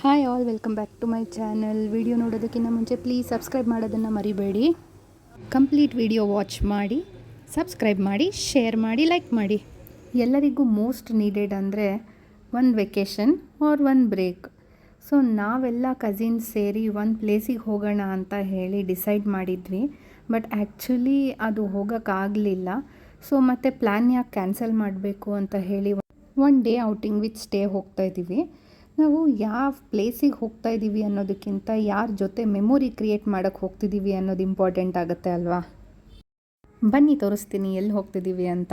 Hi all welcome back to my channel video ನೋಡೋದಕ್ಕಿಂತ ಮುಂಚೆ please subscribe ಮಾಡೋದನ್ನು ಮರಿಬೇಡಿ. Complete video watch ಮಾಡಿ subscribe ಮಾಡಿ ಶೇರ್ ಮಾಡಿ ಲೈಕ್ ಮಾಡಿ. ಎಲ್ಲರಿಗೂ ಮೋಸ್ಟ್ ನೀಡೆಡ್ ಅಂದರೆ ಒಂದು vacation or one break so ನಾವೆಲ್ಲ ಕಸಿನ್ಸ್ ಸೇರಿ ಒಂದು ಪ್ಲೇಸಿಗೆ ಹೋಗೋಣ ಅಂತ ಹೇಳಿ ಡಿಸೈಡ್ ಮಾಡಿದ್ವಿ. ಬಟ್ ಆ್ಯಕ್ಚುಲಿ ಅದು ಹೋಗೋಕ್ಕಾಗಲಿಲ್ಲ ಸೊ ಮತ್ತು ಪ್ಲ್ಯಾನ್ ಯಾಕೆ ಕ್ಯಾನ್ಸಲ್ ಮಾಡಬೇಕು ಅಂತ ಹೇಳಿ one day outing with stay ಹೋಗ್ತಾ ಇದ್ದೀವಿ. ನಾವು ಯಾವ ಪ್ಲೇಸಿಗೆ ಹೋಗ್ತಾ ಇದ್ದೀವಿ ಅನ್ನೋದಕ್ಕಿಂತ ಯಾರ ಜೊತೆ ಮೆಮೊರಿ ಕ್ರಿಯೇಟ್ ಮಾಡೋಕ್ಕೆ ಹೋಗ್ತಿದ್ದೀವಿ ಅನ್ನೋದು ಇಂಪಾರ್ಟೆಂಟ್ ಆಗುತ್ತೆ ಅಲ್ವಾ? ಬನ್ನಿ ತೋರಿಸ್ತೀನಿ ಎಲ್ಲಿ ಹೋಗ್ತಿದ್ದೀವಿ ಅಂತ.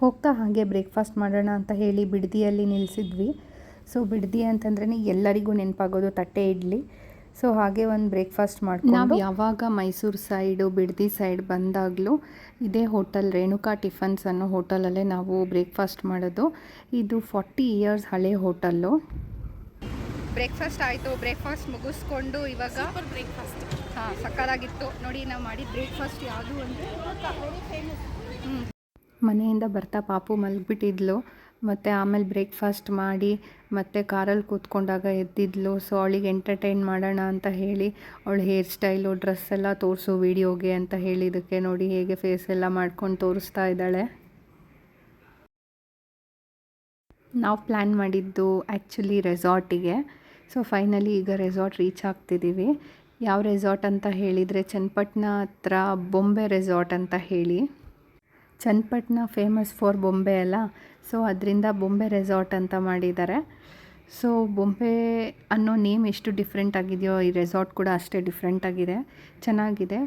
ಹೋಗ್ತಾ ಹಾಗೆ ಬ್ರೇಕ್ಫಾಸ್ಟ್ ಮಾಡೋಣ ಅಂತ ಹೇಳಿ ಬಿಡದಿಯಲ್ಲಿ ನಿಲ್ಲಿಸಿದ್ವಿ ಸೊ ಬಿಡದಿ ಅಂತಂದ್ರೆ ಎಲ್ಲರಿಗೂ ನೆನಪಾಗೋದು ತಟ್ಟೆ ಇಡ್ಲಿ. ಸೊ ಹಾಗೆ ಒಂದು ಬ್ರೇಕ್ಫಾಸ್ಟ್ ಮಾಡ್ಕೊಂಡು ನಾವು ಯಾವಾಗ ಮೈಸೂರು ಸೈಡು ಬಿಡದಿ ಸೈಡ್ ಬಂದಾಗಲೂ ಇದೇ ಹೋಟೆಲ್ ರೇಣುಕಾ ಟಿಫನ್ಸ್ ಅನ್ನೋ ಹೋಟೆಲಲ್ಲೇ ನಾವು ಬ್ರೇಕ್ಫಾಸ್ಟ್ ಮಾಡೋದು. ಇದು ಫಾರ್ಟಿ ಇಯರ್ಸ್ ಹಳೆ ಹೋಟೆಲ್ಲು ಬ್ರೇಕ್ಫಾಸ್ಟ್ ಆಯಿತು ಬ್ರೇಕ್ಫಾಸ್ಟ್ ಮುಗಿಸ್ಕೊಂಡು ಇವಾಗ ಬ್ರೇಕ್ಫಾಸ್ಟ್. ಹಾಂ ಸಕ್ಕದಾಗಿತ್ತು ನೋಡಿ ನಾವು ಮಾಡಿದ ಬ್ರೇಕ್ಫಾಸ್ಟ್ ಯಾವುದು ಅಂದರೆ ಮನೆಯಿಂದ ಬರ್ತಾ ಪಾಪು ಮಲಗಿಬಿಟ್ಟಿದ್ಲು. ಮತ್ತು ಆಮೇಲೆ ಬ್ರೇಕ್ಫಾಸ್ಟ್ ಮಾಡಿ ಮತ್ತು ಕಾರಲ್ಲಿ ಕೂತ್ಕೊಂಡಾಗ ಎದ್ದಿದ್ಲು. ಸೊ ಅವಳಿಗೆ ಎಂಟರ್ಟೈನ್ ಮಾಡೋಣ ಅಂತ ಹೇಳಿ ಅವಳು ಹೇರ್ ಸ್ಟೈಲು ಡ್ರೆಸ್ ಎಲ್ಲ ತೋರಿಸು ವೀಡಿಯೋಗೆ ಅಂತ ಹೇಳಿದ್ದಕ್ಕೆ ನೋಡಿ ಹೇಗೆ ಫೇಸ್ ಎಲ್ಲ ಮಾಡ್ಕೊಂಡು ತೋರಿಸ್ತಾ ಇದ್ದಾಳೆ. ನಾವು ಪ್ಲ್ಯಾನ್ ಮಾಡಿದ್ದು ಆ್ಯಕ್ಚುಲಿ ರೆಸಾರ್ಟಿಗೆ ಸೊ ಫೈನಲಿ ಈಗ ರೆಸಾರ್ಟ್ ರೀಚ್ ಆಗ್ತಿದ್ದೀವಿ ಯಾವ ರೆಸಾರ್ಟ್ ಅಂತ ಹೇಳಿದರೆ ಚನ್ನಪಟ್ಟಣ ಹತ್ರ ಬೊಂಬೆ ರೆಸಾರ್ಟ್ ಅಂತ ಹೇಳಿ. ಚನ್ನಪಟ್ಟಣ ಫೇಮಸ್ ಫಾರ್ ಬೊಂಬೆ ಅಲ್ಲ? ಸೊ ಅದರಿಂದ ಬೊಂಬೆ ರೆಸಾರ್ಟ್ ಅಂತ ಮಾಡಿದ್ದಾರೆ. ಸೊ ಬೊಂಬೆ ಅನ್ನೋ ನೇಮ್ ಎಷ್ಟು ಡಿಫ್ರೆಂಟ್ ಆಗಿದೆಯೋ, ಈ ರೆಸಾರ್ಟ್ ಕೂಡ ಅಷ್ಟೇ ಡಿಫ್ರೆಂಟ್ ಆಗಿದೆ. ಚೆನ್ನಾಗಿದೆ.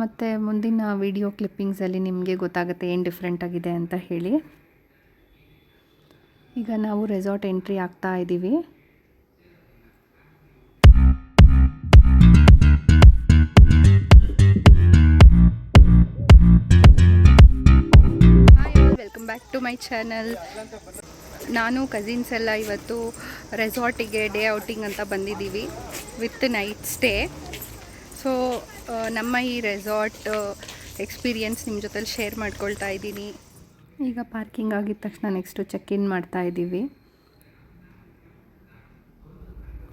ಮತ್ತು ಮುಂದಿನ ವಿಡಿಯೋ ಕ್ಲಿಪ್ಪಿಂಗ್ಸಲ್ಲಿ ನಿಮಗೆ ಗೊತ್ತಾಗುತ್ತೆ ಏನು ಡಿಫ್ರೆಂಟ್ ಆಗಿದೆ ಅಂತ ಹೇಳಿ. ಈಗ ನಾವು ರೆಸಾರ್ಟ್ ಎಂಟ್ರಿ ಆಗ್ತಾ ಇದ್ದೀವಿ ಬ್ಯಾಕ್ ಟು ಮೈ ಚಾನಲ್ ನಾನು ಕಸಿನ್ಸ್ ಎಲ್ಲ ಇವತ್ತು ರೆಸಾರ್ಟಿಗೆ ಡೇ ಔಟಿಂಗ್ ಅಂತ ಬಂದಿದ್ದೀವಿ ವಿತ್ ನೈಟ್ ಸ್ಟೇ ಸೊ ನಮ್ಮ ಈ ರೆಸಾರ್ಟ್ ಎಕ್ಸ್ಪೀರಿಯನ್ಸ್ ನಿಮ್ಮ ಜೊತೆಲಿ ಶೇರ್ ಮಾಡ್ಕೊಳ್ತಾ ಇದ್ದೀನಿ. ಈಗ ಪಾರ್ಕಿಂಗ್ ಆಗಿದ ತಕ್ಷಣ ನೆಕ್ಸ್ಟು ಚೆಕ್ ಇನ್ ಮಾಡ್ತಾ ಇದ್ದೀವಿ.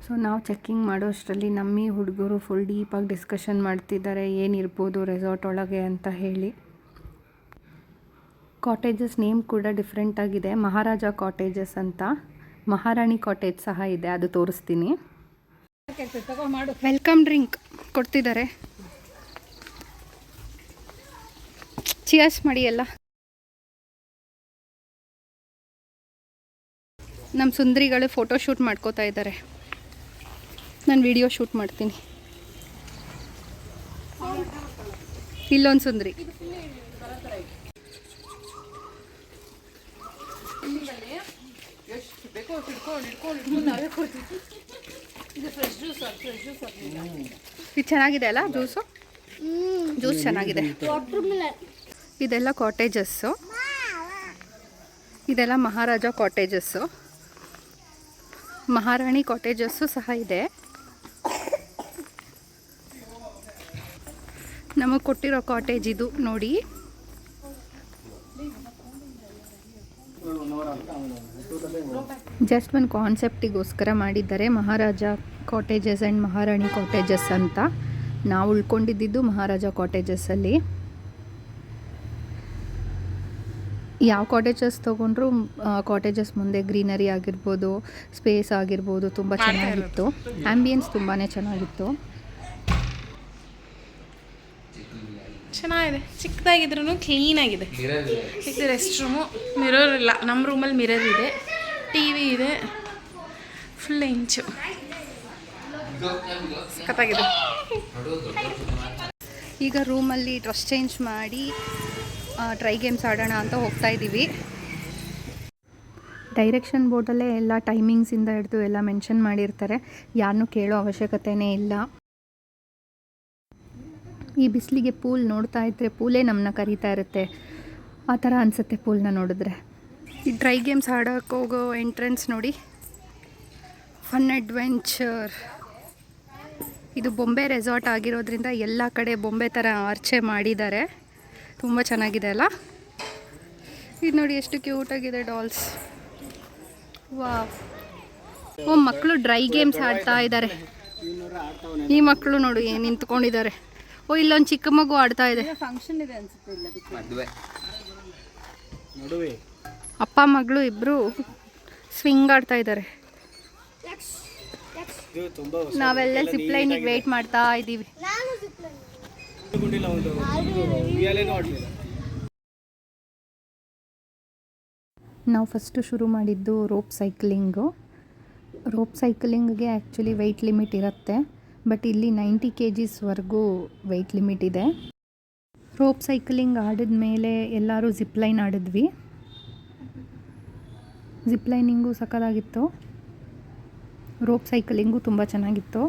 ಸೊ ನಾವು ಚೆಕ್ಕಿಂಗ್ ಮಾಡೋ ಅಷ್ಟರಲ್ಲಿ ನಮ್ಮ ಹುಡುಗರು ಫುಲ್ ಡೀಪಾಗಿ ಡಿಸ್ಕಷನ್ ಮಾಡ್ತಿದ್ದಾರೆ, ಏನಿರ್ಬೋದು ರೆಸಾರ್ಟ್ ಒಳಗೆ ಅಂತ ಹೇಳಿ. ಕಾಟೇಜಸ್ ನೇಮ್ ಕೂಡ ಡಿಫ್ರೆಂಟ್ ಆಗಿದೆ. ಮಹಾರಾಜ ಕಾಟೇಜಸ್ ಅಂತ. ಮಹಾರಾಣಿ ಕಾಟೇಜ್ ಸಹ ಇದೆ, ಅದು ತೋರಿಸ್ತೀನಿ. ವೆಲ್ಕಮ್ ಡ್ರಿಂಕ್ ಕೊಡ್ತಿದ್ದಾರೆ. ಚಿಯರ್ಸ್ ಮಾಡಿ ಎಲ್ಲ. ನಮ್ಮ ಸುಂದರಿಗಳು ಫೋಟೋ ಶೂಟ್ ಮಾಡ್ಕೋತಾ ಇದ್ದಾರೆ. ನಾನು ವಿಡಿಯೋ ಶೂಟ್ ಮಾಡ್ತೀನಿ. ಇಲ್ಲೊಂದು ಸುಂದರಿ. ಇದು ಚೆನ್ನಾಗಿದೆ ಅಲ್ಲ ಜ್ಯೂಸು? ಜ್ಯೂಸ್ ಚೆನ್ನಾಗಿದೆ. ಇದೆಲ್ಲ ಕಾಟೇಜಸ್ಸು. ಇದೆಲ್ಲ ಮಹಾರಾಜ ಕಾಟೇಜಸ್ಸು. ಮಹಾರಾಣಿ ಕಾಟೇಜಸ್ಸು ಸಹ ಇದೆ. ನಮಗೆ ಕೊಟ್ಟಿರೋ ಕಾಟೇಜ್ ಇದು ನೋಡಿ. ಜಸ್ಟ್ ಒಂದು ಕಾನ್ಸೆಪ್ಟಿಗೋಸ್ಕರ ಮಾಡಿದ್ದಾರೆ Maharaja cottages and Maharani cottages ಅಂತ. ನಾವು ಉಳ್ಕೊಂಡಿದ್ದು ಮಹಾರಾಜ ಕಾಟೇಜಸ್ಸಲ್ಲಿ ಯಾವ ಕಾಟೇಜಸ್ ತೊಗೊಂಡ್ರು ಕಾಟೇಜಸ್ ಮುಂದೆ ಗ್ರೀನರಿ ಆಗಿರ್ಬೋದು ಸ್ಪೇಸ್ ಆಗಿರ್ಬೋದು ತುಂಬ ಚೆನ್ನಾಗಿತ್ತು. ಆ್ಯಂಬಿಯನ್ಸ್ ತುಂಬಾ ಚೆನ್ನಾಗಿತ್ತು. ಚೆನ್ನಾಗಿದೆ. ಚಿಕ್ಕದಾಗಿದ್ರು ಕ್ಲೀನಾಗಿದೆ ಇದು. ರೆಸ್ಟ್ ರೂಮು ಮಿರರ್ ಇಲ್ಲ. ನಮ್ಮ ರೂಮಲ್ಲಿ ಮಿರರ್ ಇದೆ. ಟಿ ವಿ ಇದೆ ಫುಲ್ ಇಂಚು ಸಖತ್ತಾಗಿದೆ ಈಗ ರೂಮಲ್ಲಿ ಡ್ರೆಸ್ ಚೇಂಜ್ ಮಾಡಿ ಟ್ರೈ ಗೇಮ್ಸ್ ಆಡೋಣ ಅಂತ ಹೋಗ್ತಾ ಇದ್ದೀವಿ. ಡೈರೆಕ್ಷನ್ ಬೋರ್ಡಲ್ಲೇ ಎಲ್ಲ ಟೈಮಿಂಗ್ಸಿಂದ ಹಿಡಿದು ಎಲ್ಲ ಮೆನ್ಷನ್ ಮಾಡಿರ್ತಾರೆ. ಯಾರನ್ನೂ ಕೇಳೋ ಅವಶ್ಯಕತೆಯೇ ಇಲ್ಲ. ಈ ಬಿಸಿಲಿಗೆ ಪೂಲ್ ನೋಡ್ತಾ ಇದ್ದರೆ ಪೂಲೇ ನಮ್ಮನ್ನ ಕರೀತಾ ಇರುತ್ತೆ. ಆ ಥರ ಅನಿಸುತ್ತೆ ಪೂಲ್ನ ನೋಡಿದ್ರೆ. ಈ ಡ್ರೈ ಗೇಮ್ಸ್ ಆಡೋಕ್ಕೆ ಹೋಗೋ ಎಂಟ್ರೆನ್ಸ್ ನೋಡಿ. Fun adventure. ಇದು ಬೊಂಬೆ ರೆಸಾರ್ಟ್ ಆಗಿರೋದ್ರಿಂದ ಎಲ್ಲ ಕಡೆ ಬೊಂಬೆ ಥರ ಆರ್ಚೆ ಮಾಡಿದ್ದಾರೆ. ತುಂಬ ಚೆನ್ನಾಗಿದೆ ಅಲ್ಲ? ಇದು ನೋಡಿ ಎಷ್ಟು ಕ್ಯೂಟಾಗಿದೆ ಡಾಲ್ಸ್. ವಾ ಓ ಮಕ್ಕಳು ಡ್ರೈ ಗೇಮ್ಸ್ ಆಡ್ತಾ ಇದ್ದಾರೆ. ಈ ಮಕ್ಕಳು ನೋಡು ಏನು ನಿಂತ್ಕೊಂಡಿದ್ದಾರೆ. ಓ ಇಲ್ಲೊಂದು ಚಿಕ್ಕ ಮಗು ಆಡ್ತಾ ಇದೆ. ಮದುವೆ. ಅಪ್ಪ ಮಗಳು ಇಬ್ರು ಸ್ವಿಂಗ್ ಆಡ್ತಾ ಇದ್ದಾರೆ. ನಾವೆಲ್ಲ ಜಿಪ್ ಲೈನ್ ವೇಟ್ ಮಾಡ್ತಾ ಇದ್ದೀವಿ. ನಾವು ಫಸ್ಟು ಶುರು ಮಾಡಿದ್ದು ರೋಪ್ ಸೈಕ್ಲಿಂಗು ರೋಪ್ ಸೈಕ್ಲಿಂಗ್ಗೆ ಆ್ಯಕ್ಚುಲಿ ವೆಯ್ಟ್ ಲಿಮಿಟ್ ಇರುತ್ತೆ ಬಟ್ ಇಲ್ಲಿ ನೈಂಟಿ ಕೆ ಜಿಸ್ವರೆಗೂ ವೆಯ್ಟ್ ಲಿಮಿಟ್ ಇದೆ. ರೋಪ್ ಸೈಕ್ಲಿಂಗ್ ಆಡಿದ ಮೇಲೆ ಎಲ್ಲರೂ ಜಿಪ್ ಲೈನ್ ಆಡಿದ್ವಿ. ಜಿಪ್ ಲೈನಿಂಗು ಸಕ್ಕತ್ತಾಗಿತ್ತು ರೋಪ್ ಸೈಕ್ಲಿಂಗು ತುಂಬ ಚೆನ್ನಾಗಿತ್ತು.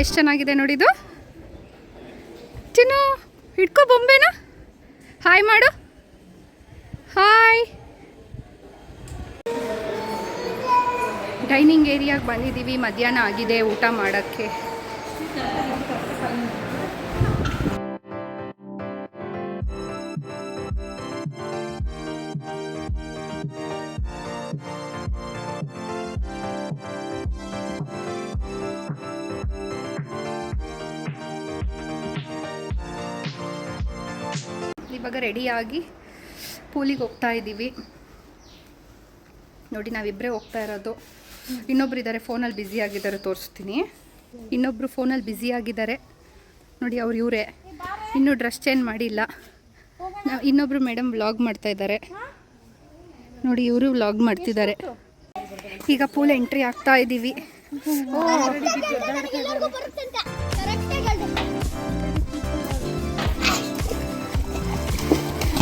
ಎಷ್ಟು ಚೆನ್ನಾಗಿದೆ ನೋಡಿದು? ಚಿನ್ನು ಹಿಡ್ಕೊ ಬೊಂಬೆನ. ಹಾಯ್ ಮಾಡು. ಹಾಯ್ ಡೈನಿಂಗ್ ಏರಿಯಾಗೆ ಬಂದಿದ್ದೀವಿ, ಮಧ್ಯಾಹ್ನ ಆಗಿದೆ ಊಟ ಮಾಡೋಕ್ಕೆ. ರೆಡಿಯಾಗಿ ಪೂಲಿಗೆ ಹೋಗ್ತಾ ಇದ್ದೀವಿ. ನೋಡಿ ನಾವಿಬ್ಬರೇ ಹೋಗ್ತಾ ಇರೋದು. ಇನ್ನೊಬ್ರು ಇದ್ದಾರೆ ಫೋನಲ್ಲಿ ಬ್ಯುಸಿ ಆಗಿದ್ದಾರೆ ತೋರಿಸ್ತೀನಿ. ಇನ್ನೊಬ್ಬರು ಫೋನಲ್ಲಿ ಬ್ಯುಸಿ ಆಗಿದ್ದಾರೆ. ನೋಡಿ ಅವ್ರು ಇವರೇ. ಇನ್ನೂ ಡ್ರೆಸ್ ಚೇಂಜ್ ಮಾಡಿಲ್ಲ. ನಾವು ಇನ್ನೊಬ್ರು ಮೇಡಮ್ ವ್ಲಾಗ್ ಮಾಡ್ತಾ ಇದ್ದಾರೆ. ನೋಡಿ ಇವರು ವ್ಲಾಗ್ ಮಾಡ್ತಿದ್ದಾರೆ. ಈಗ ಪೂಲ್ ಎಂಟ್ರಿ ಆಗ್ತಾ ಇದ್ದೀವಿ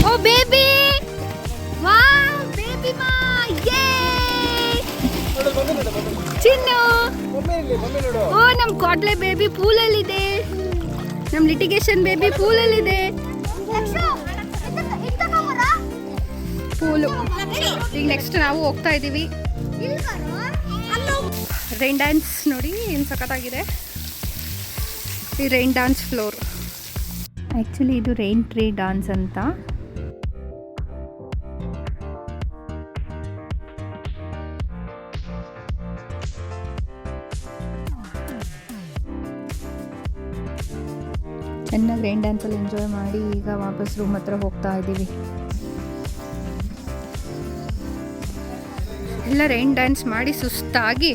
ಓ ಬೇಬಿ ವಾವ್ ಬೇಬಿ ಮಾ ಯೇ ಚಿನ್ನು. ಓ, ನಮ್ ಕೊಡ್ಲೆ ಬೇಬಿ ಪೂಲಲ್ಲಿದೆ. ನಮ್ ಲಿಟಿಗೇಷನ್ ಬೇಬಿ ಪೂಲಲ್ಲಿದೆ. ಪೂಲು. ಈಗ ನೆಕ್ಸ್ಟ್ ನಾವು ಹೋಗ್ತಾ ಇದ್ದೀವಿ ರೈನ್ ಡ್ಯಾನ್ಸ್ ನೋಡಿ, ಏನು ಸಖತ್ತಾಗಿದೆ. ಈ ರೈನ್ ಡ್ಯಾನ್ಸ್ ಫ್ಲೋರ್ ಆ್ಯಕ್ಚುಲಿ ಇದು ರೈನ್ ಟ್ರೀ ಡಾನ್ಸ್ ಅಂತ. ಚೆನ್ನಾಗಿ ರೈನ್ ಡ್ಯಾನ್ಸಲ್ಲಿ ಎಂಜಾಯ್ ಮಾಡಿ ಈಗ ವಾಪಸ್ ರೂಮ್ ಹತ್ರ ಹೋಗ್ತಾ ಇದ್ದೀವಿ. ಎಲ್ಲ ರೈನ್ ಡ್ಯಾನ್ಸ್ ಮಾಡಿ ಸುಸ್ತಾಗಿ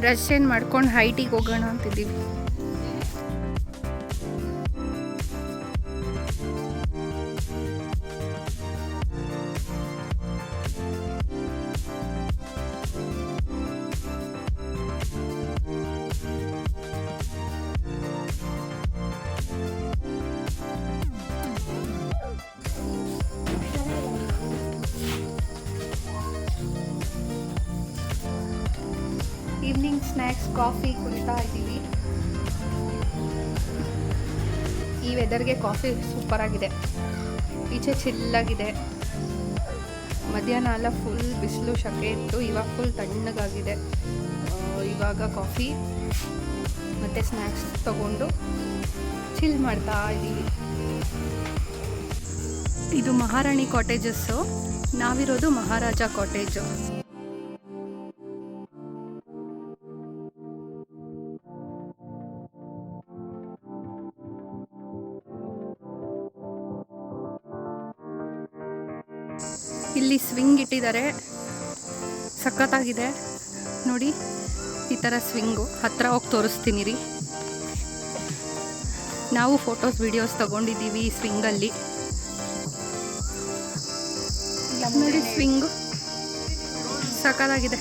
ಡ್ರೆಸ್ ಚೇಂಜ್ ಮಾಡ್ಕೊಂಡು ಹೈಟಿಗೆ ಹೋಗೋಣ ಅಂತಿದ್ದೀವಿ. ಈ ವೆದರ್ಗೆ ಕಾಫಿ ಸೂಪರ್ ಆಗಿದೆ. ಈಚೆ ಚಿಲ್ಲಾಗಿದೆ ಮಧ್ಯಾಹ್ನ ಎಲ್ಲ ಫುಲ್ ಬಿಸಿಲು ಶಕೆ ಇತ್ತು, ಇವಾಗ ಫುಲ್ ತಣ್ಣಗಾಗಿದೆ. ಇವಾಗ ಕಾಫಿ ಮತ್ತು ಸ್ನ್ಯಾಕ್ಸ್ ತಗೊಂಡು ಚಿಲ್ ಮಾಡ್ತಾ ಇದ್ದೀವಿ ಇದು ಮಹಾರಾಣಿ ಕಾಟೇಜಸ್ಸು ನಾವಿರೋದು ಮಹಾರಾಜ ಕಾಟೇಜು ಸ್ವಿಂಗ್ ಇಟ್ಟಿದ್ದಾರೆ ಸಖತ್ತಾಗಿದೆ. ನೋಡಿ, ಈ ಥರ ಸ್ವಿಂಗು ಹತ್ರ ಹೋಗಿ ತೋರಿಸ್ತೀನಿ ರೀ. ನಾವು ಫೋಟೋಸ್ ವಿಡಿಯೋಸ್ ತಗೊಂಡಿದ್ದೀವಿ ಈ ಸ್ವಿಂಗಲ್ಲಿ ನೋಡಿ ಸ್ವಿಂಗು ಸಖತ್ತಾಗಿದೆ.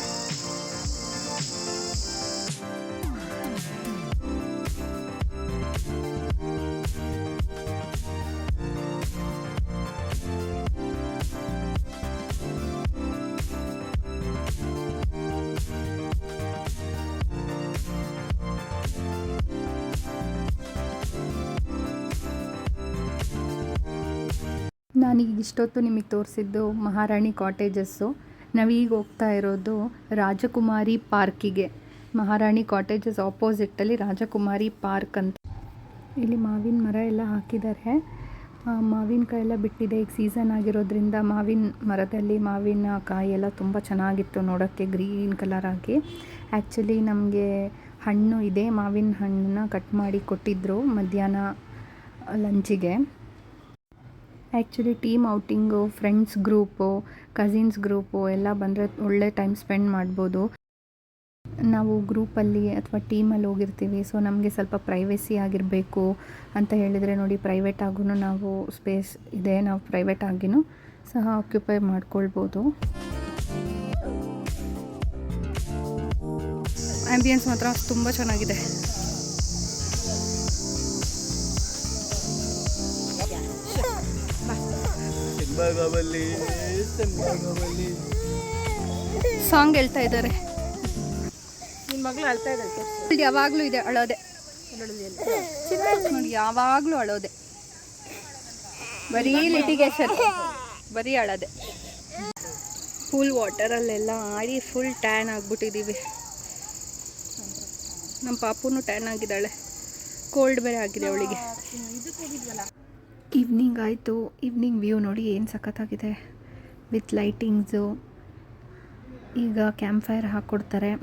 ಇಷ್ಟೊತ್ತು ನಿಮಗೆ ತೋರಿಸಿದ್ದು ಮಹಾರಾಣಿ ಕಾಟೇಜಸ್ಸು. ನಾವೀಗ ಹೋಗ್ತಾ ಇರೋದು ರಾಜಕುಮಾರಿ ಪಾರ್ಕಿಗೆ. ಮಹಾರಾಣಿ ಕಾಟೇಜಸ್ ಆಪೋಸಿಟ್ಟಲ್ಲಿ ರಾಜಕುಮಾರಿ ಪಾರ್ಕ್ ಅಂತ. ಇಲ್ಲಿ ಮಾವಿನ ಮರ ಎಲ್ಲ ಹಾಕಿದ್ದಾರೆ. ಮಾವಿನಕಾಯಿ ಎಲ್ಲ ಬಿಟ್ಟಿದೆ. ಈಗ ಸೀಸನ್ ಆಗಿರೋದ್ರಿಂದ ಮಾವಿನ ಮರದಲ್ಲಿ ಮಾವಿನ ಕಾಯಿ ಎಲ್ಲ ತುಂಬ ಚೆನ್ನಾಗಿತ್ತು ನೋಡೋಕ್ಕೆ, ಗ್ರೀನ್ ಕಲರ್ ಆಗಿ. ಆ್ಯಕ್ಚುಲಿ ನಮಗೆ ಹಣ್ಣು ಇದೆ. ಮಾವಿನ ಹಣ್ಣನ್ನ ಕಟ್ ಮಾಡಿ ಕೊಟ್ಟಿದ್ದರು ಮಧ್ಯಾಹ್ನ ಲಂಚಿಗೆ. Actually team outing friends group cousins group ಎಲ್ಲ ಬಂದರೆ ಒಳ್ಳೆ ಟೈಮ್ ಸ್ಪೆಂಡ್ ಮಾಡ್ಬೋದು. ನಾವು ಗ್ರೂಪಲ್ಲಿ ಅಥವಾ ಟೀಮಲ್ಲಿ ಹೋಗಿರ್ತೀವಿ ಸೊ ನಮಗೆ ಸ್ವಲ್ಪ ಪ್ರೈವೇಸಿ ಆಗಿರಬೇಕು ಅಂತ ಹೇಳಿದರೆ ನೋಡಿ ಪ್ರೈವೇಟ್ ಆಗೂ ನಾವು ಸ್ಪೇಸ್ ಇದೆ, ನಾವು ಪ್ರೈವೇಟ್ ಆಗಿನೂ ಸಹ ಆಕ್ಯುಪೈ ಮಾಡ್ಕೊಳ್ಬೋದು. ಆ್ಯಂಬಿಯನ್ಸ್ ಮಾತ್ರ ತುಂಬ ಚೆನ್ನಾಗಿದೆ. ಸಾಂಗ್ ಹೇಳ್ತಾ ಇದ್ದಾರೆ. ನಿನ್ನ ಮಗಳು ಅಳ್ತಾ ಇದ್ದಾಳೆ ಯಾವಾಗಲೂ ಇದೆ ಅಳೋದೆ. ನೋಡಿ ಯಾವಾಗಲೂ ಅಳೋದೆ. ಬರೀ ಲಿಟಿಗೇಷನ್ ಬರೀ ಅಳೋದೆ. ಫುಲ್ ವಾಟರಲ್ಲೆಲ್ಲ ಆಡಿ ಫುಲ್ ಟ್ಯಾನ್ ಆಗಿಬಿಟ್ಟಿದ್ದೀವಿ ನಮ್ಮ ಪಾಪುನು ಟ್ಯಾನ್ ಆಗಿದ್ದಾಳೆ. ಕೋಲ್ಡ್ ಬೇರೆ ಆಗಿದೆ ಅವಳಿಗೆ. ಈವ್ನಿಂಗ್ ಆಯಿತು. ಈವ್ನಿಂಗ್ ವ್ಯೂ ನೋಡಿ ಏನು ಸಖತ್ತಾಗಿದೆ. ವಿತ್ ಲೈಟಿಂಗ್ಸು ಈಗ ಕ್ಯಾಂಪ್ ಫೈರ್ ಹಾಕ್ಕೊಡ್ತಾರೆ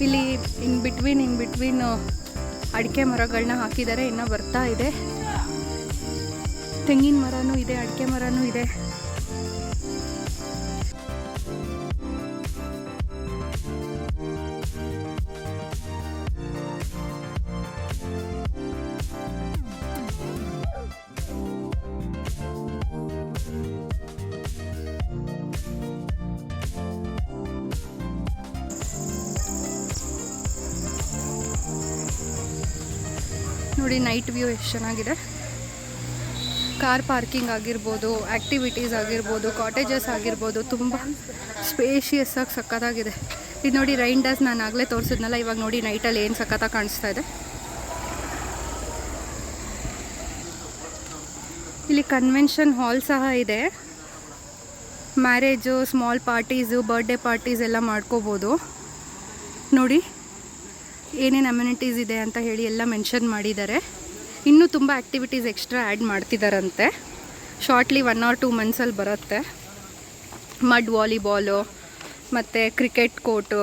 ಇಲ್ಲಿ ಇನ್ ಬಿಟ್ವೀನ್ ಇನ್ ಬಿಟ್ವೀನ್ ಅಡಿಕೆ ಮರಗಳನ್ನ ಹಾಕಿದ್ದಾರೆ ಇನ್ನೂ ಬರ್ತಾ ಇದೆ. ತೆಂಗಿನ ಮರನೂ ಇದೆ, ಅಡಿಕೆ ಮರನೂ ಇದೆ. ವ್ಯೂ ಎಷ್ಟು ಚೆನ್ನಾಗಿದೆ. ಕಾರ್ ಪಾರ್ಕಿಂಗ್ ಆಗಿರ್ಬೋದು ಆ್ಯಕ್ಟಿವಿಟೀಸ್ ಆಗಿರ್ಬೋದು, ಕಾಟೇಜಸ್ ಆಗಿರ್ಬೋದು, ತುಂಬ ಸ್ಪೇಷಿಯಸ್ ಆಗಿ ಸಕ್ಕತ್ತಾಗಿದೆ ಇದು ನೋಡಿ ರೈನ್ ಡಾಸ್ ನಾನು ಆಗಲೇ ತೋರಿಸಿದ್ನಲ್ಲ, ಇವಾಗ ನೋಡಿ ನೈಟಲ್ಲಿ ಏನು ಸಖತ್ತಾಗಿ ಕಾಣಿಸ್ತಾ ಇದೆ. ಇಲ್ಲಿ ಕನ್ವೆನ್ಷನ್ ಹಾಲ್ ಸಹ ಇದೆ. Marriage small parties birthday parties ಎಲ್ಲ ಮಾಡ್ಕೋಬೋದು. ನೋಡಿ ಏನೇನು ಅಮ್ಯುನಿಟೀಸ್ ಇದೆ ಅಂತ ಹೇಳಿ ಎಲ್ಲ ಮೆನ್ಷನ್ ಮಾಡಿದ್ದಾರೆ. ಇನ್ನೂ ತುಂಬ ಆ್ಯಕ್ಟಿವಿಟೀಸ್ ಎಕ್ಸ್ಟ್ರಾ ಆ್ಯಡ್ ಮಾಡ್ತಿದ್ದಾರಂತೆ ಶಾರ್ಟ್ಲಿ ಒನ್ ಆರ್ ಟೂ ಮಂತ್ಸಲ್ಲಿ ಬರುತ್ತೆ. ಮಡ್ ವಾಲಿಬಾಲು ಮತ್ತು ಕ್ರಿಕೆಟ್ ಕೋರ್ಟು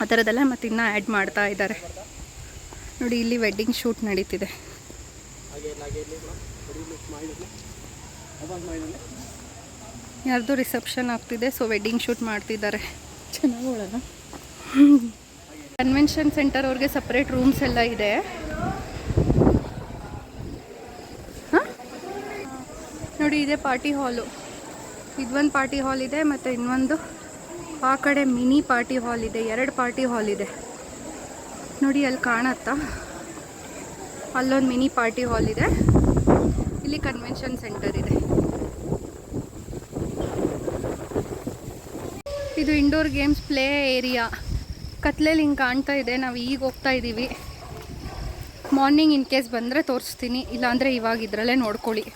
ಆ ಥರದ್ದೆಲ್ಲ ಮತ್ತು ಇನ್ನೂ ಆ್ಯಡ್ ಮಾಡ್ತಾ ಇದ್ದಾರೆ ನೋಡಿ ಇಲ್ಲಿ ವೆಡ್ಡಿಂಗ್ ಶೂಟ್ ನಡೀತಿದೆ. ಯಾರ್ದು ರಿಸೆಪ್ಷನ್ ಆಗ್ತಿದೆ ಸೊ ವೆಡ್ಡಿಂಗ್ ಶೂಟ್ ಮಾಡ್ತಿದ್ದಾರೆ. ಚೆನ್ನಾಗಿ ಕನ್ವೆನ್ಷನ್ ಸೆಂಟರ್ ಅವ್ರಿಗೆ ಸಪ್ರೇಟ್ ರೂಮ್ಸ್ ಎಲ್ಲ ಇದೆ. ನೋಡಿ, ಇದೆ ಪಾರ್ಟಿ ಹಾಲು. ಇದೊಂದು ಪಾರ್ಟಿ ಹಾಲ್ ಇದೆ, ಮತ್ತು ಇನ್ನೊಂದು ಆ ಕಡೆ ಮಿನಿ ಪಾರ್ಟಿ ಹಾಲ್ ಇದೆ, ಎರಡು ಪಾರ್ಟಿ ಹಾಲ್ ಇದೆ. ನೋಡಿ, ಅಲ್ಲಿ ಕಾಣತ್ತಾ? ಅಲ್ಲೊಂದು ಮಿನಿ ಪಾರ್ಟಿ ಹಾಲ್ ಇದೆ. ಇಲ್ಲಿ ಕನ್ವೆನ್ಷನ್ ಸೆಂಟರ್ ಇದೆ. ಇದು ಇಂಡೋರ್ ಗೇಮ್ಸ್ ಪ್ಲೇ ಏರಿಯಾ. ಕತ್ಲೇಲಿ ಹಿಂಗೆ ಕಾಣ್ತಾ ಇದೆ, ನಾವು ಈಗ ಹೋಗ್ತಾ ಇದ್ದೀವಿ ಮಾರ್ನಿಂಗ್ ಇನ್ ಕೇಸ್ ಬಂದರೆ ತೋರಿಸ್ತೀನಿ, ಇಲ್ಲಾಂದರೆ ಇವಾಗ ಇದರಲ್ಲೇ ನೋಡ್ಕೊಳ್ಳಿ.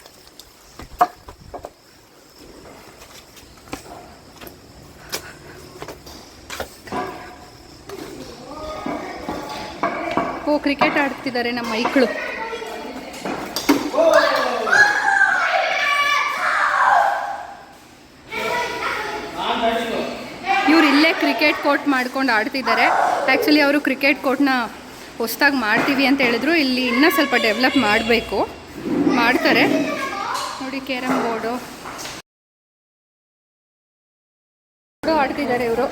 ಓ ಕ್ರಿಕೆಟ್ ಆಡ್ತಿದ್ದಾರೆ ನಮ್ಮ ಮೈಕ್ಳು ಇವ್ರು ಇಲ್ಲೇ ಕ್ರಿಕೆಟ್ ಕೋರ್ಟ್ ಮಾಡ್ಕೊಂಡು ಆಡ್ತಿದ್ದಾರೆ. ಆ್ಯಕ್ಚುಲಿ ಅವರು ಕ್ರಿಕೆಟ್ ಕೋರ್ಟ್ನ ಹೊಸ್ದಾಗಿ ಮಾಡ್ತೀವಿ ಅಂತ ಹೇಳಿದ್ರು. ಇಲ್ಲಿ ಇನ್ನೂ ಸ್ವಲ್ಪ ಡೆವಲಪ್ ಮಾಡಬೇಕು. ಮಾಡ್ತಾರೆ. ನೋಡಿ ಕ್ಯಾರಮ್ ಬೋರ್ಡು ಆಡ್ತಿದ್ದಾರೆ ಇವರು.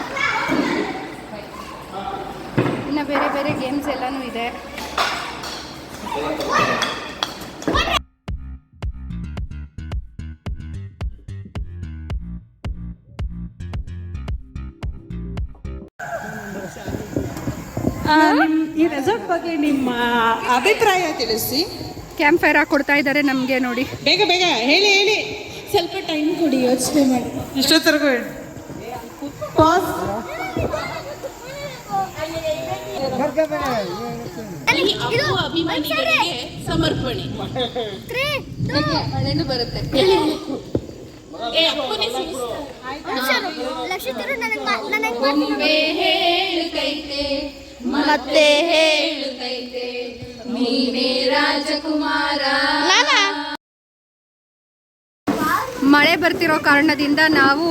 ಬೇರೆ ಬೇರೆ ಗೇಮ್ಸ್ ಎಲ್ಲನೂ ಇದೆ. ಈ ರೆಸಾರ್ಟ್ ಬಗ್ಗೆ ನಿಮ್ಮ ಅಭಿಪ್ರಾಯ ತಿಳಿಸಿ. ಕ್ಯಾಂಪ್ ಫೈರ್ ಕೊಡ್ತಾ ಇದ್ದಾರೆ ನಮಗೆ ನೋಡಿ. ಬೇಗ ಬೇಗ ಹೇಳಿ ಹೇಳಿ. ಸ್ವಲ್ಪ ಟೈಮ್ ಕೊಡಿ ಯೋಚನೆ ಮಾಡಿ. ಇಷ್ಟೊತ್ತರೆಗೂ ಹೇಳಿ. ಪಾಸ್ ಸಮರ್ಪಣೆ. ಮಳೆನೂ ಬರುತ್ತೆ. ಮತ್ತೆ ಹೇಳುತ್ತೈತೆ ನೀನೇ ರಾಜಕುಮಾರ. ಮಳೆ ಬರ್ತಿರೋ ಕಾರಣದಿಂದ ನಾವು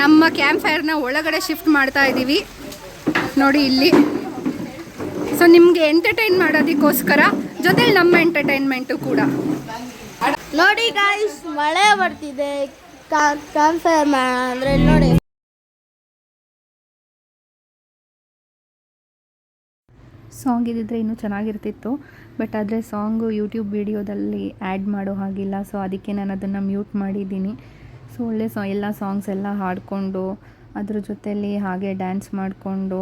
ನಮ್ಮ ಕ್ಯಾಂಪ್ ಫೈರ್ನ ಒಳಗಡೆ ಶಿಫ್ಟ್ ಮಾಡ್ತಾ ಇದ್ದೀವಿ. ನೋಡಿ ಇಲ್ಲಿ. ಸೊ ನಿಮಗೆ ಎಂಟರ್ಟೈನ್ ಮಾಡೋದಕ್ಕೋಸ್ಕರ ಜೊತೆಲಿ ನಮ್ಮ ಎಂಟರ್ಟೈನ್ಮೆಂಟು ಕೂಡ. ನೋಡಿ ಗಾಯ್ಸ್ ಮಳೆ ಬರ್ತಿದೆ. ಕ್ಯಾನ್ಸರ್ ಅಂದ್ರೆ ನೋಡಿ. ಸಾಂಗ್ ಇದ್ದಿದ್ರೆ ಇನ್ನೂ ಚೆನ್ನಾಗಿರ್ತಿತ್ತು. ಬಟ್ ಆದರೆ ಸಾಂಗು ಯೂಟ್ಯೂಬ್ ವಿಡಿಯೋದಲ್ಲಿ ಆ್ಯಡ್ ಮಾಡೋ ಹಾಗಿಲ್ಲ. ಸೊ ಅದಕ್ಕೆ ನಾನು ಅದನ್ನು ಮ್ಯೂಟ್ ಮಾಡಿದ್ದೀನಿ. ಸೊ ಒಳ್ಳೆ ಸಾ ಎಲ್ಲ ಸಾಂಗ್ಸ್ ಎಲ್ಲ ಹಾಡಿಕೊಂಡು ಅದ್ರ ಜೊತೆಯಲ್ಲಿ ಹಾಗೆ ಡ್ಯಾನ್ಸ್ ಮಾಡಿಕೊಂಡು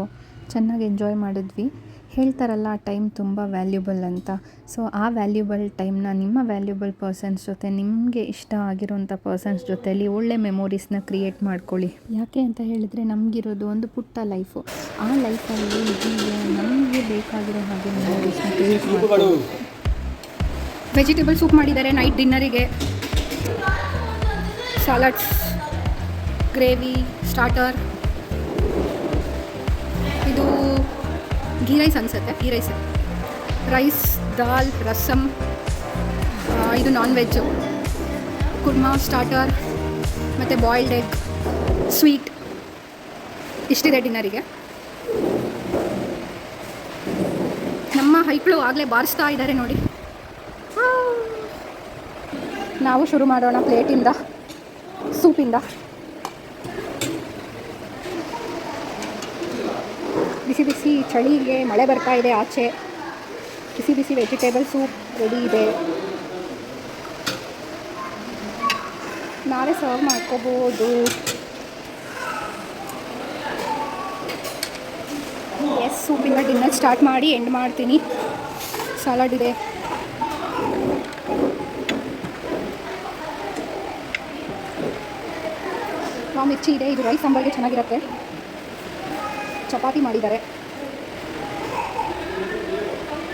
ಚೆನ್ನಾಗಿ ಎಂಜಾಯ್ ಮಾಡಿದ್ವಿ. ಹೇಳ್ತಾರಲ್ಲ, ಆ ಟೈಮ್ ತುಂಬ ವ್ಯಾಲ್ಯೂಬಲ್ ಅಂತ. ಸೊ ಆ ವ್ಯಾಲ್ಯೂಬಲ್ ಟೈಮ್ನ ನಿಮ್ಮ ವ್ಯಾಲ್ಯೂಬಲ್ ಪರ್ಸನ್ಸ್ ಜೊತೆ, ನಿಮಗೆ ಇಷ್ಟ ಆಗಿರುವಂಥ ಪರ್ಸನ್ಸ್ ಜೊತೆಲಿ ಒಳ್ಳೆ ಮೆಮೊರೀಸ್ನ ಕ್ರಿಯೇಟ್ ಮಾಡ್ಕೊಳ್ಳಿ. ಯಾಕೆ ಅಂತ ಹೇಳಿದರೆ, ನಮಗಿರೋದು ಒಂದು ಪುಟ್ಟ ಲೈಫು ಆ ಲೈಫಲ್ಲಿ ನಮಗೆ ಬೇಕಾಗಿರೋ ಹಾಗೆ ಮೆಮೊರೀಸ್ನ ಕ್ರಿಯೇಟ್ ಮಾಡ್ಕೊಳ್ಳಿ. ವೆಜಿಟೇಬಲ್ ಸೂಪ್ ಮಾಡಿದ್ದಾರೆ ನೈಟ್ ಡಿನ್ನರಿಗೆ ಸಾಲಡ್ಸ್ ಗ್ರೇವಿ ಸ್ಟಾರ್ಟರ್ ಇದು ಗೀ ರೈಸ್ ಅನಿಸುತ್ತೆ ಗೀ ರೈಸ್. ರೈಸ್, ದಾಲ್ ರಸಮ್ ಇದು ನಾನ್ ವೆಜ್ಜು ಕುರ್ಮಾ ಸ್ಟಾರ್ಟರ್ ಮತ್ತು ಬಾಯ್ಲ್ಡ್ ಎಗ್ ಸ್ವೀಟ್ ಇಷ್ಟಿದೆ ಡಿನ್ನರಿಗೆ ನಮ್ಮ ಹೈಕ್ಳು ಆಗಲೇ ಬಾರಿಸ್ತಾ ಇದ್ದಾರೆ ನೋಡಿ. ನಾವು ಶುರು ಮಾಡೋಣ ಪ್ಲೇಟಿಂದ, ಸೂಪಿಂದ. ಬಿಸಿ ಬಿಸಿ ಚಳಿಗೆ ಮಳೆ ಬರ್ತಾ ಇದೆ ಆಚೆ. ಬಿಸಿ ಬಿಸಿ ವೆಜಿಟೇಬಲ್ ಸೂಪ್ ರೆಡಿ ಇದೆ. ನಾವೇ ಸರ್ವ್ ಮಾಡ್ಕೋಬೋದು. ಎಸ್ ಸೂಪಿಂದ ಡಿನ್ನರ್ ಸ್ಟಾರ್ಟ್ ಮಾಡಿ ಎಂಡ್ ಮಾಡ್ತೀನಿ. ಸಲಾಡ್ ಇದೆ. ಮಿರ್ಚಿ ಇದೆ, ಇದು ರೈಸ್ ಸಾಂಬಾರ್ಗೆ ಚೆನ್ನಾಗಿರುತ್ತೆ. ಚಪಾತಿ ಮಾಡಿದ್ದಾರೆ.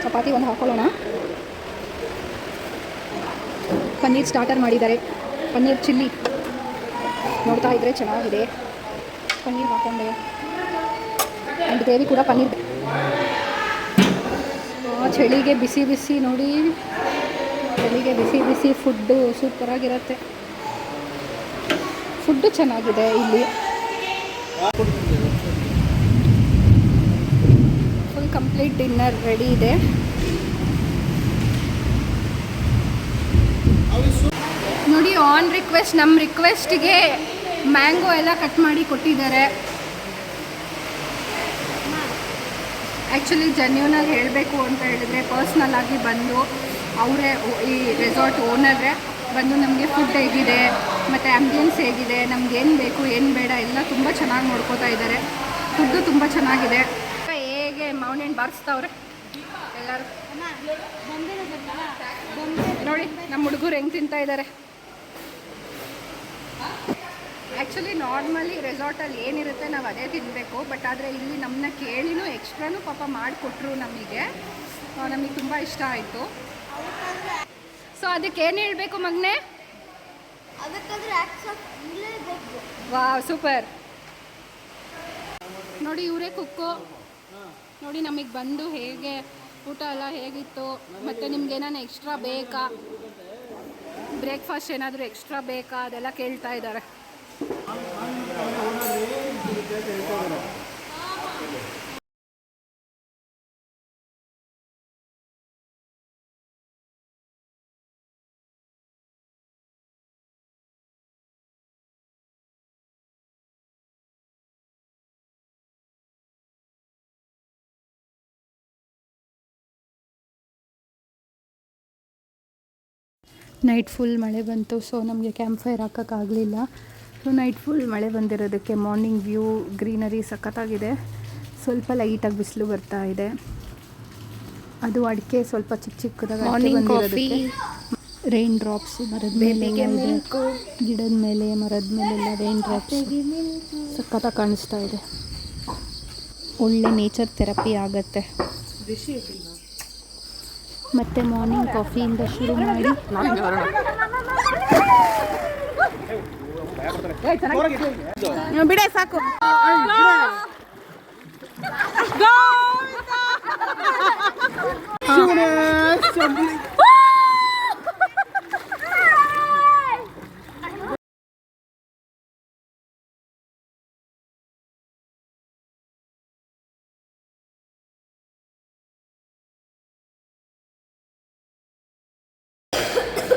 ಚಪಾತಿ ಒಂದು ಹಾಕೊಳ್ಳೋಣ. ಪನ್ನೀರ್ ಸ್ಟಾರ್ಟರ್ ಮಾಡಿದ್ದಾರೆ. ಪನ್ನೀರ್ ಚಿಲ್ಲಿ. ನೋಡ್ತಾ ಇದ್ರೆ ಚೆನ್ನಾಗಿದೆ. ಪನ್ನೀರ್ ಹಾಕೊಂಡೆ. ಆ್ಯಂಡ್ ಗ್ರೇವಿ ಕೂಡ ಪನ್ನೀರ್. ಚಳಿಗೆ ಬಿಸಿ ಬಿಸಿ ನೋಡಿ. ಚಳಿಗೆ ಬಿಸಿ ಬಿಸಿ ಫುಡ್ಡು ಸೂಪರಾಗಿರುತ್ತೆ ಫುಡ್ಡು ಚೆನ್ನಾಗಿದೆ ಇಲ್ಲಿ ಫುಲ್ ಕಂಪ್ಲೀಟ್ ಡಿನ್ನರ್ ರೆಡಿ ಇದೆ. ನೋಡಿ ಆನ್ ರಿಕ್ವೆಸ್ಟ್ ನಮ್ಮ ರಿಕ್ವೆಸ್ಟ್ಗೆ ಮ್ಯಾಂಗೋ ಎಲ್ಲ ಕಟ್ ಮಾಡಿ ಕೊಟ್ಟಿದ್ದಾರೆ. ಆ್ಯಕ್ಚುಲಿ ಜೆನ್ಯೂನಾಗಿ ಹೇಳಬೇಕು ಅಂತ ಹೇಳಿದ್ರೆ ಪರ್ಸ್ನಲ್ ಆಗಿ ಬಂದು ಅವರೇ ಈ ರೆಸಾರ್ಟ್ ಓನರೇ ಬಂದು ನಮಗೆ ಫುಡ್ ಹೇಗಿದೆ, ಮತ್ತು ಆಂಬಿಯನ್ಸ್ ಹೇಗಿದೆ, ನಮ್ಗೆ ಏನು ಬೇಕು, ಏನು ಬೇಡ, ಎಲ್ಲ ತುಂಬ ಚೆನ್ನಾಗಿ ನೋಡ್ಕೋತಾ ಇದ್ದಾರೆ. ಫುಡ್ಡು ತುಂಬ ಚೆನ್ನಾಗಿದೆ. ಮಾವಿನ ಬಾರಿಸ್ತಾವ್ರೆ? ಎಲ್ಲರೂ. ನೋಡಿ ನಮ್ಮ ಹುಡುಗರು ಹೆಂಗೆ ತಿಂತಾ ಇದ್ದಾರೆ ಆ್ಯಕ್ಚುಲಿ ನಾರ್ಮಲಿ ರೆಸಾರ್ಟಲ್ಲಿ ಏನಿರುತ್ತೆ ನಾವು ಅದೇ ತಿನ್ನಬೇಕು ಬಟ್ ಆದರೆ ಇಲ್ಲಿ ನಮ್ಮನ್ನ ಕೇಳಿನೂ ಎಕ್ಸ್ಟ್ರಾನು ಪಾಪ ಮಾಡಿಕೊಟ್ರು ನಮಗೆ. ನಮಗೆ ತುಂಬ ಇಷ್ಟ ಆಯಿತು. ಸೊ ಅದಕ್ಕೆ ಏನು ಹೇಳಬೇಕು ಮಗನೇ? ವಾ ಸೂಪರ್ ನೋಡಿ, ಇವರೇ ಕುಕ್ಕು ನೋಡಿ ನಮಗೆ ಬಂದು ಹೇಗೆ ಊಟ ಎಲ್ಲ ಹೇಗಿತ್ತು, ಮತ್ತು ನಿಮ್ಗೆ ಏನಾನ ಎಕ್ಸ್ಟ್ರಾ ಬೇಕಾ? ಬ್ರೇಕ್ಫಾಸ್ಟ್ ಏನಾದರೂ ಎಕ್ಸ್ಟ್ರಾ ಬೇಕಾ? ಅದೆಲ್ಲ ಕೇಳ್ತಾ ಇದ್ದಾರೆ. ನೈಟ್ ಫುಲ್ ಮಳೆ ಬಂತು ಸೊ ನಮಗೆ ಕ್ಯಾಂಪ್ ಫೈರ್ ಹಾಕೋಕ್ಕಾಗಲಿಲ್ಲ ಸೊ ನೈಟ್ ಫುಲ್ ಮಳೆ ಬಂದಿರೋದಕ್ಕೆ ಮಾರ್ನಿಂಗ್ ವ್ಯೂ ಗ್ರೀನರಿ ಸಖತ್ತಾಗಿದೆ. ಸ್ವಲ್ಪ ಲೈಟಾಗಿ ಬಿಸಿಲು ಬರ್ತಾ ಇದೆ. ಅದು ಅಡಿಕೆ ಸ್ವಲ್ಪ ಚಿಕ್ಕ ಚಿಕ್ಕದಾಗ. ರೈನ್ ಡ್ರಾಪ್ಸ್ ಮರದ ಮೇಲೆ ಗಿಡದ ಮೇಲೆ ಮರದ ಮೇಲೆಲ್ಲ ರೈನ್ ಡ್ರಾಪ್ಸ್ ಸಖತ್ತಾಗಿ ಕಾಣಿಸ್ತಾ ಇದೆ. ಒಳ್ಳೆ ನೇಚರ್ ಥೆರಪಿ ಆಗತ್ತೆ. ಮತ್ತೆ ಮಾರ್ನಿಂಗ್ ಕಾಫಿಯಿಂದ ಶುರು ಮಾಡಿ. ಬಿಡೆ ಸಾಕು.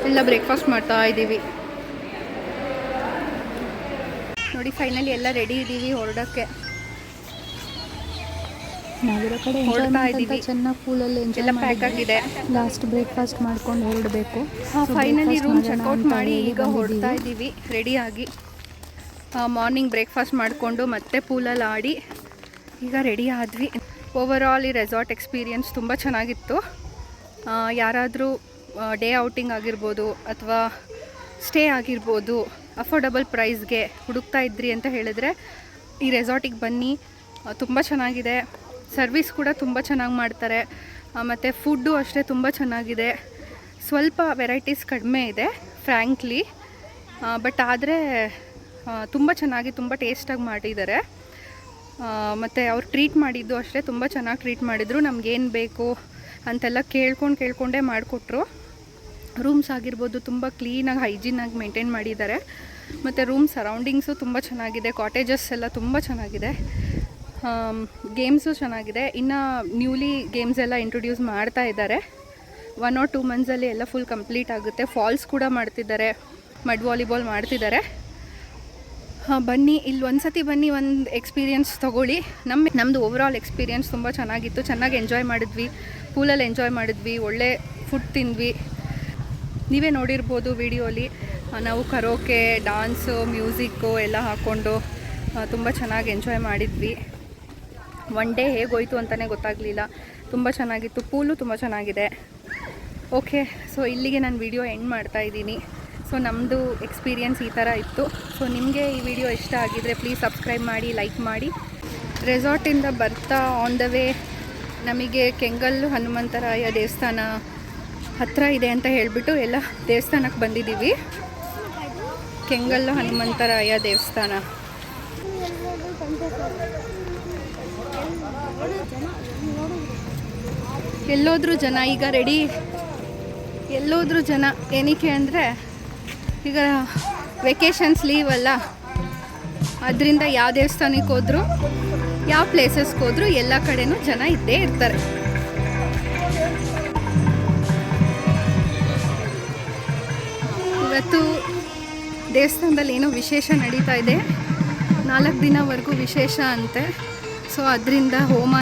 ಎಲ್ಲ ಬ್ರೇಕ್ಫಾಸ್ಟ್ ಮಾಡ್ತಾ ಇದ್ದೀವಿ. ನೋಡಿ ಫೈನಲಿ ಎಲ್ಲ ರೆಡಿ ಇದ್ದೀವಿ ಹೊರಡೋಕ್ಕೆ. ನಾವಿರೋ ಕಡೆ ಹೊರಡ್ತಾ ಇದ್ದೀವಿ. ಚೆನ್ನಾಗಿ ಕೂಲಲ್ಲಿ ಎಲ್ಲ ಪ್ಯಾಕ್ ಆಗಿದೆ ಲಾಸ್ಟ್ ಬ್ರೇಕ್ಫಾಸ್ಟ್ ಮಾಡ್ಕೊಂಡು ಹೊರಡಬೇಕು. ಫೈನಲಿ ರೂಮ್ ಚೆಕ್ಔಟ್ ಮಾಡಿ ಈಗ ಹೊರಡ್ತಾ ಇದ್ದೀವಿ ರೆಡಿಯಾಗಿ ಮಾರ್ನಿಂಗ್ ಬ್ರೇಕ್ಫಾಸ್ಟ್ ಮಾಡಿಕೊಂಡು ಮತ್ತೆ ಪೂಲಲ್ಲಿ ಆಡಿ ಈಗ ರೆಡಿ ಆದ್ವಿ. ಓವರ್ ಆಲ್ ಈ ರೆಸಾರ್ಟ್ ಎಕ್ಸ್ಪೀರಿಯನ್ಸ್ ತುಂಬ ಚೆನ್ನಾಗಿತ್ತು. ಯಾರಾದರೂ ಡೇ ಔಟಿಂಗ್ ಆಗಿರ್ಬೋದು ಅಥವಾ ಸ್ಟೇ ಆಗಿರ್ಬೋದು ಅಫೋರ್ಡಬಲ್ ಪ್ರೈಸ್ಗೆ ಹುಡುಕ್ತಾ ಇದ್ರಿ ಅಂತ ಹೇಳಿದ್ರೆ ಈ ರೆಸಾರ್ಟಿಗೆ ಬನ್ನಿ. ತುಂಬ ಚೆನ್ನಾಗಿದೆ. ಸರ್ವಿಸ್ ಕೂಡ ತುಂಬ ಚೆನ್ನಾಗಿ ಮಾಡ್ತಾರೆ. ಮತ್ತು ಫುಡ್ಡು ಅಷ್ಟೇ ತುಂಬ ಚೆನ್ನಾಗಿದೆ. ಸ್ವಲ್ಪ ವೆರೈಟೀಸ್ ಕಡಿಮೆ ಇದೆ, ಫ್ರ್ಯಾಂಕ್ಲಿ. ಬಟ್ ಆದರೆ ತುಂಬ ಚೆನ್ನಾಗಿ, ತುಂಬ ಟೇಸ್ಟಾಗಿ ಮಾಡಿದ್ದಾರೆ. ಮತ್ತು ಅವ್ರು ಟ್ರೀಟ್ ಮಾಡಿದ್ದು ಅಷ್ಟೇ ತುಂಬ ಚೆನ್ನಾಗಿ ಟ್ರೀಟ್ ಮಾಡಿದರು. ನಮಗೇನು ಬೇಕು ಅಂತೆಲ್ಲ ಕೇಳ್ಕೊಂಡು, ಕೇಳ್ಕೊಂಡೇ ಮಾಡಿಕೊಟ್ರು. ರೂಮ್ಸ್ ಆಗಿರ್ಬೋದು ತುಂಬ ಕ್ಲೀನಾಗಿ ಹೈಜೀನಾಗಿ ಮೇಂಟೈನ್ ಮಾಡಿದ್ದಾರೆ. ಮತ್ತು ರೂಮ್ ಸರೌಂಡಿಂಗ್ಸು ತುಂಬ ಚೆನ್ನಾಗಿದೆ ಕಾಟೇಜಸ್ ಎಲ್ಲ ತುಂಬ ಚೆನ್ನಾಗಿದೆ. ಗೇಮ್ಸು ಚೆನ್ನಾಗಿದೆ. ಇನ್ನು ನ್ಯೂಲಿ ಗೇಮ್ಸ್ ಎಲ್ಲ ಇಂಟ್ರೊಡ್ಯೂಸ್ ಮಾಡ್ತಾ ಇದ್ದಾರೆ. ಒನ್ ಆರ್ ಟೂ ಮಂತ್ಸಲ್ಲಿ ಎಲ್ಲ ಫುಲ್ ಕಂಪ್ಲೀಟ್ ಆಗುತ್ತೆ. ಫಾಲ್ಸ್ ಕೂಡ ಮಾಡ್ತಿದ್ದಾರೆ. ಮಡ್ ವಾಲಿಬಾಲ್ ಮಾಡ್ತಿದ್ದಾರೆ. ಹಾಂ, ಬನ್ನಿ, ಇಲ್ಲಿ ಒಂದು ಸತಿ ಬನ್ನಿ, ಒಂದು ಎಕ್ಸ್ಪೀರಿಯನ್ಸ್ ತೊಗೊಳ್ಳಿ. ನಮ್ಮ ನಮ್ಮದು ಓವರಾಲ್ ಎಕ್ಸ್ಪೀರಿಯನ್ಸ್ ತುಂಬ ಚೆನ್ನಾಗಿತ್ತು. ಚೆನ್ನಾಗಿ ಎಂಜಾಯ್ ಮಾಡಿದ್ವಿ. ಪೂಲಲ್ಲಿ ಎಂಜಾಯ್ ಮಾಡಿದ್ವಿ. ಒಳ್ಳೆ ಫುಡ್ ತಿಂದ್ವಿ. ನೀವೇ ನೋಡಿರ್ಬೋದು ವಿಡಿಯೋಲಿ. ನಾವು ಕರೋಕೆ, ಡಾನ್ಸು, ಮ್ಯೂಸಿಕ್ಕು ಎಲ್ಲ ಹಾಕ್ಕೊಂಡು ತುಂಬ ಚೆನ್ನಾಗಿ ಎಂಜಾಯ್ ಮಾಡಿದ್ವಿ. ಒನ್ ಡೇ ಹೇಗೋಯ್ತು ಅಂತಲೇ ಗೊತ್ತಾಗಲಿಲ್ಲ. ತುಂಬ ಚೆನ್ನಾಗಿತ್ತು, ಪೂಲು ತುಂಬ ಚೆನ್ನಾಗಿದೆ. ಓಕೆ, ಸೊ ಇಲ್ಲಿಗೆ ನಾನು ವಿಡಿಯೋ ಎಂಡ್ ಮಾಡ್ತಾ ಇದ್ದೀನಿ. ಸೊ ನಮ್ಮದು ಎಕ್ಸ್ಪೀರಿಯನ್ಸ್ ಈ ಥರ ಇತ್ತು. ಸೊ ನಿಮಗೆ ಈ ವಿಡಿಯೋ ಇಷ್ಟ ಆಗಿದರೆ ಪ್ಲೀಸ್ ಸಬ್ಸ್ಕ್ರೈಬ್ ಮಾಡಿ, ಲೈಕ್ ಮಾಡಿ. ರೆಸಾರ್ಟಿಂದ ಬರ್ತಾ ಆನ್ ದ ವೇ ನಮಗೆ ಕೆಂಗಲ್ಲು ಹನುಮಂತರಾಯ ದೇವಸ್ಥಾನ ಹತ್ತಿರ ಇದೆ ಅಂತ ಹೇಳಿಬಿಟ್ಟು ಎಲ್ಲ ದೇವಸ್ಥಾನಕ್ಕೆ ಬಂದಿದ್ದೀವಿ. ಕೆಂಗಲ್ಲು ಹನುಮಂತರಾಯ ದೇವಸ್ಥಾನ. ಎಲ್ಲೋದ್ರೂ ಜನ, ಈಗ ರೆಡಿ ಎಲ್ಲೋದ್ರೂ ಜನ, ಏನಕ್ಕೆ ಅಂದರೆ, ಈಗ ವೆಕೇಷನ್ಸ್ ಲೀವ್ ಅಲ್ಲ. ಅದರಿಂದ ಯಾವ ದೇವಸ್ಥಾನಕ್ಕೆ ಹೋದ್ರು, ಯಾವ ಪ್ಲೇಸಸ್ಗೆ ಹೋದ್ರು ಎಲ್ಲ ಕಡೆನೂ ಜನ ಇದ್ದೇ ಇರ್ತಾರೆ. ಇವತ್ತು ದೇವಸ್ಥಾನದಲ್ಲಿ ಏನೋ ವಿಶೇಷ ನಡೀತಾ ಇದೆ. ನಾಲ್ಕು ದಿನವರೆಗೂ ವಿಶೇಷ ಅಂತೆ. ಸೊ ಅದರಿಂದ ಹೋಮ